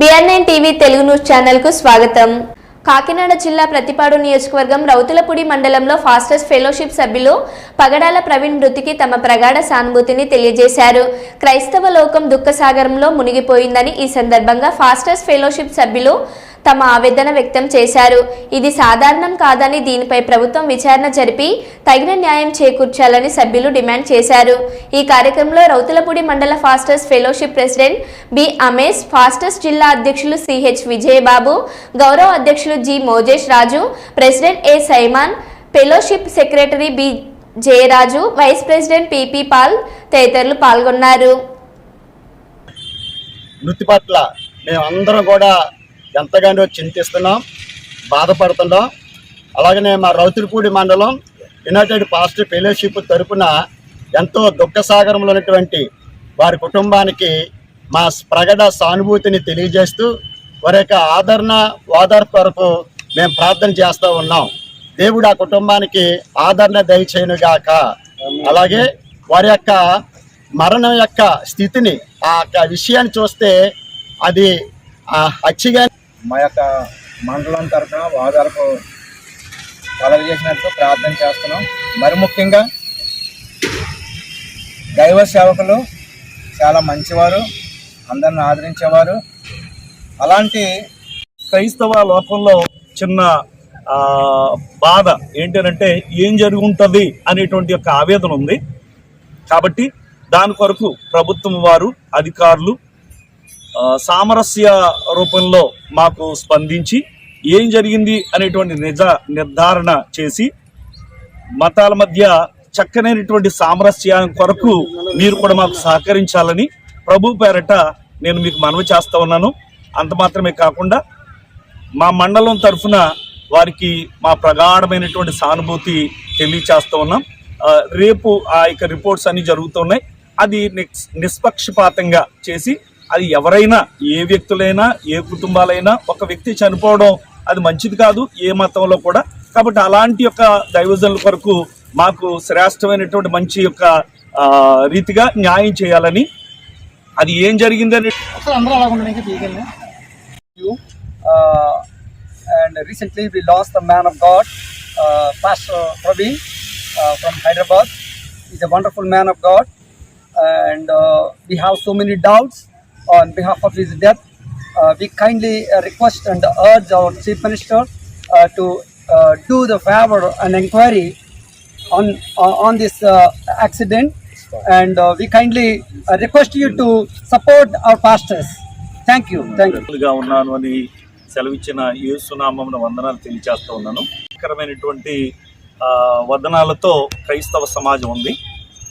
BRN TV Telugu news ఛానల్కు స్వాగతం. కాకినాడ జిల్లా ప్రతిపాడు నియోజకవర్గం రౌతులపూడి మండలంలో ఫాస్టర్స్ ఫెలోషిప్ సభ్యులు పగడాల ప్రవీణ్ మృతికి తమ ప్రగాఢ సానుభూతిని తెలియజేశారు. క్రైస్తవ లోకం దుఃఖసాగరంలో మునిగిపోయిందని ఈ సందర్భంగా ఫాస్టర్స్ ఫెలోషిప్ సభ్యులు తమ ఆవేదన వ్యక్తం చేశారు. ఇది సాధారణం కాదని దీనిపై ప్రభుత్వం విచారణ జరిపి తగిన న్యాయం చేకూర్చాలని సభ్యులు డిమాండ్ చేశారు. ఈ కార్యక్రమంలో రౌతులపూడి మండల pastors fellowship president B Amesh pastors జిల్లా అధ్యక్షులు సిహెచ్ విజయబాబు గౌరవ అధ్యక్షులు G Mojesh Raju president A Simon fellowship secretary B Jayaraju vice president PP Paul తదితరులు పాల్గొన్నారు. మృతి పట్ల మేమందరం కూడా ఎంతగానో చింతిస్తున్నాం బాధపడుతున్నాం. అలాగనే మా రౌతులపూడి మండలం యునైటెడ్ పాజిటివ్ ఫెలోషిప్ తరపున ఎంతో దుఃఖసాగరంలో ఉన్నటువంటి వారి కుటుంబానికి మా ప్రగడ సానుభూతిని తెలియజేస్తూ వారి యొక్క ఆదరణ ఓదార్పు కొరకు మేము ప్రార్థన చేస్తూ ఉన్నాం. దేవుడు ఆ కుటుంబానికి ఆదరణ దయచేయునుగాక. అలాగే వారి యొక్క మరణం యొక్క స్థితిని ఆ యొక్క విషయాన్ని చూస్తే అది హత్యగా మా యొక్క మండలం తరఫున ఓదార్పు కలగజేసినట్టు ప్రార్థన చేస్తున్నాం. మరి ముఖ్యంగా దైవ సేవకులు చాలా మంచివారు అందరిని ఆదరించేవారు. అలాంటి క్రైస్తవ లోకంలో చిన్న బాధ ఏంటంటే ఏం జరుగుంటుంది అనేటువంటి యొక్క ఆవేదన ఉంది. కాబట్టి దాని కొరకు ప్రభుత్వం వారు అధికారులు సామరస్య రూపంలో మాకు స్పందించి ఏం జరిగింది అనేటువంటి నిజ నిర్ధారణ చేసి మతాల మధ్య చక్కనైనటువంటి సామరస్యాన్ని కొరకు మీరు కూడా మాకు సహకరించాలని ప్రభు పేరట నేను మీకు మనవి చేస్తూ ఉన్నాను. అంత మాత్రమే కాకుండా మా మండలం తరఫున వారికి మా ప్రగాఢమైనటువంటి సానుభూతి తెలియచేస్తూ ఉన్నాం. రేపు ఆ యొక్క రిపోర్ట్స్ అన్నీ జరుగుతున్నాయి. అది నిష్పక్షపాతంగా చేసి అది ఎవరైనా ఏ వ్యక్తులైనా ఏ కుటుంబాలైనా ఒక వ్యక్తి చనిపోవడం అది మంచిది కాదు ఏ మతంలో కూడా. కాబట్టి అలాంటి యొక్క దైవజనుల కొరకు మాకు శ్రేష్టమైనటువంటి మంచి యొక్క రీతిగా న్యాయం చేయాలని. అది ఏం జరిగిందని? And recently we lost the man of God pastor Praveen from Hyderabad is a wonderful man of God and we have so many doubts on behalf of his death. Uh, we kindly request and urge our Chief Minister uh, to uh, do the favor and inquiry on on on this uh, accident, and uh, we kindly uh, request you to support our pastors. Thank you. Thank you. గా ఉన్నాను అని సెలవిచ్చిన యేసునామమున వందనాలు తెలియచేస్తూ ఉన్నాను భయంకరమైనటువంటి వదనాలతో క్రైస్తవ సమాజం ఉంది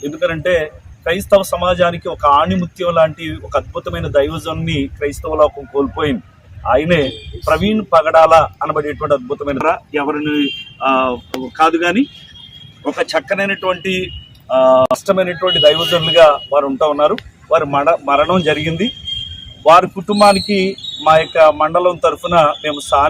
ఎందుకంటే క్రైస్తవ సమాజానికి ఒక ఆణిముత్యం లాంటి ఒక అద్భుతమైన దైవజన్ని క్రైస్తవ లోకం కోల్పోయింది. ఆయనే ప్రవీణ్ పగడాల అనబడేటువంటి అద్భుతమైన ఎవరిని కాదు కానీ ఒక చక్కనైనటువంటి కష్టమైనటువంటి దైవజనులుగా వారు ఉంటా ఉన్నారు. వారి మడ మరణం జరిగింది. వారి కుటుంబానికి మా యొక్క మండలం తరఫున మేము సాన్